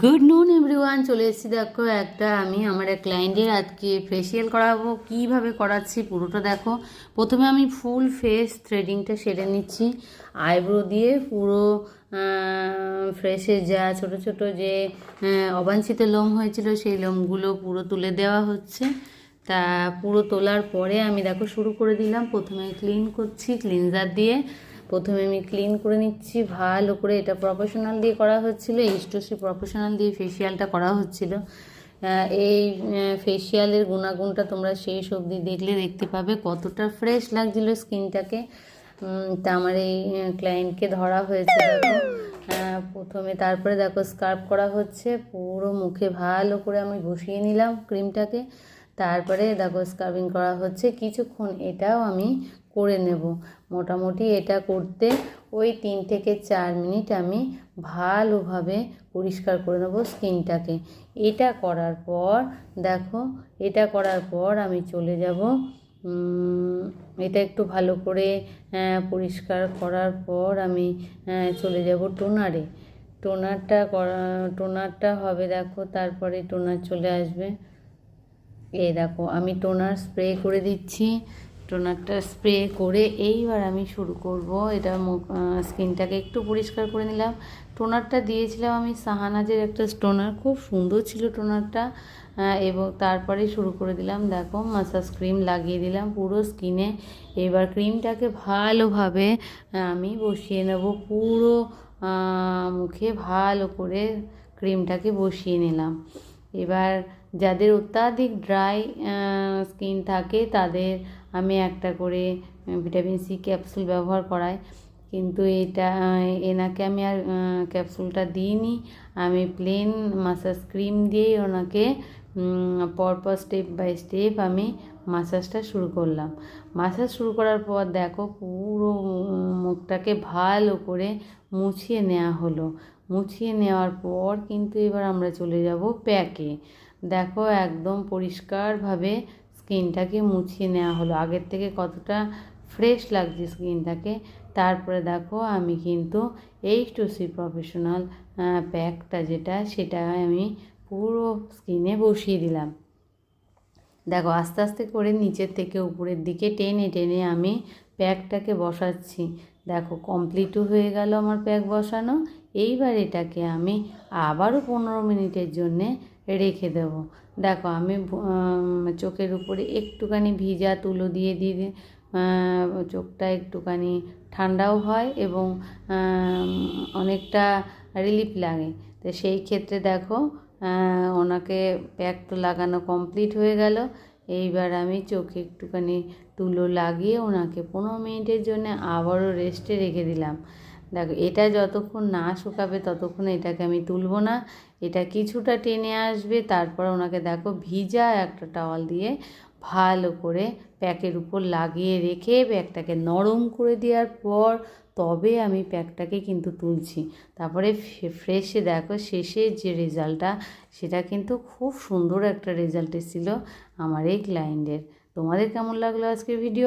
Good নুন everyone চলে এসেছি দেখো একটা আমি, আমার এক ক্লায়েন্টের আজকে ফেসিয়াল করাবো, কীভাবে করাচ্ছি পুরোটা দেখো। প্রথমে আমি ফুল ফেস থ্রেডিংটা সেরে নিচ্ছি। আইব্রো দিয়ে পুরো ফ্রেশের যা ছোট ছোট যে অবাঞ্ছিত লোম হয়েছিল, সেই লোমগুলো পুরো তুলে দেওয়া হচ্ছে। তা পুরো তোলার পরে আমি দেখো শুরু করে দিলাম। প্রথমে ক্লিন করছি ক্লিনজার দিয়ে। প্রথমে আমি ক্লিন করে নিচ্ছি, ভালো করে এটা প্রফেশনাল দিয়ে করা হচ্ছিল এইচ টু সি প্রফেশনাল দিয়ে ফেসিয়ালটা করা হচ্ছিল। এই ফেসিয়ালের গুণাগুণটা তোমরা শেষ অবধি দেখলে দেখতে পাবে কতটা ফ্রেশ লাগছিল স্কিনটাকে। তা আমার এই ক্লায়েন্টকে ধরা হয়েছে, দেখো। প্রথমে তারপরে দেখো স্কার্প করা হচ্ছে, পুরো মুখে ভালো করে আমি বসিয়ে নিলাম ক্রিমটাকে তারপরে দেখো স্কার্বিং করা হচ্ছে, কিছুক্ষণ এটাও আমি করে নেব। মোটামুটি এটা করতে ওই তিন থেকে চার মিনিট আমি ভালোভাবে পরিষ্কার করে নেব স্কিনটাকে। এটা করার পর, দেখো, এটা করার পর আমি চলে যাব এটা একটু ভালো করে পরিষ্কার করার পর আমি চলে যাব টোনারে। টোনারটা করা, টোনারটা হবে, দেখো, তারপরে টোনার চলে আসবে। এই দেখো, আমি টোনার স্প্রে করে দিচ্ছি। টোনারটা স্প্রে করে এইবার আমি শুরু করব। এটা স্কিনটাকে একটু পরিষ্কার করে নিলাম। টোনারটা দিয়েছিলাম আমি সাহানাজের একটা টোনার খুব সুন্দর ছিল টোনারটা। এবং তারপরে শুরু করে দিলাম। দেখো, মাসাজ ক্রিম লাগিয়ে দিলাম পুরো স্কিনে। এবার ক্রিমটাকে ভালোভাবে আমি বসিয়ে নেব পুরো মুখে ভালো করে ক্রিমটাকে বসিয়ে নিলাম। এবার যাদের অত্যাধিক ড্রাই স্কিন থাকে, তাদের আমি একটা করে ভিটামিন সি ক্যাপসুল ব্যবহার করাই। কিন্তু এটা এনাকে আমি আর ক্যাপসুলটা দিইনি। আমি প্লেন মাসাজ ক্রিম দিয়েই ওনাকে পরপর স্টেপ বাই স্টেপ আমি মাসাজটা শুরু করলাম। মাসাজ শুরু করার পর দেখো পুরো মুখটাকে ভালো করে মুছিয়ে নেওয়া হলো। মুছিয়ে নেওয়ার পর কিন্তু এবার আমরা চলে যাব প্যাকে দেখো একদম পরিষ্কারভাবে স্কিনটাকে মুছিয়ে নেওয়া হলো। আগের থেকে কতটা ফ্রেশ লাগছে স্কিনটাকে। তারপরে দেখো আমি কিন্তু এইচ টু সি প্রফেশনাল প্যাকটা যেটা সেটা আমি পুরো স্কিনে বসিয়ে দিলাম। দেখো আস্তে আস্তে করে নিচের থেকে উপরের দিকে টেনে টেনে আমি প্যাকটাকে বসাচ্ছি। দেখো কমপ্লিটও হয়ে গেল আমার প্যাক বসানো। এইবার এটাকে আমি আবারও পনেরো মিনিটের জন্যে রেখে দেবো। দেখো, আমি চোখের উপরে একটুখানি ভিজা তুলো দিয়ে দিয়ে চোখটা একটুখানি ঠান্ডাও হয় এবং অনেকটা রিলিফ লাগে। তো সেই ক্ষেত্রে দেখো ওনাকে প্যাক তো লাগানো কমপ্লিট হয়ে গেল। এইবার আমি চোখে একটুখানি তুলো লাগিয়ে ওনাকে পনেরো মিনিটের জন্য আবারও রেস্টে রেখে দিলাম। দেখো, এটা যতক্ষণ না শুকাবে ততক্ষণ এটাকে আমি তুলব না। এটা কিছুটা টেনে আসবে, তারপর ওনাকে দেখো, ভিজা একটা টাওয়াল দিয়ে ভালো করে প্যাকের উপর লাগিয়ে রেখে প্যাকটাকে নরম করে দেওয়ার পর তবে আমি প্যাকটাকে কিন্তু তুলছি। তারপরে ফ্রেশে দেখো শেষে যে রেজাল্টটা, সেটা কিন্তু খুব সুন্দর একটা রেজাল্ট এসেছিল আমার এই ক্লায়েন্টের তোমাদের কেমন লাগল আজকের ভিডিও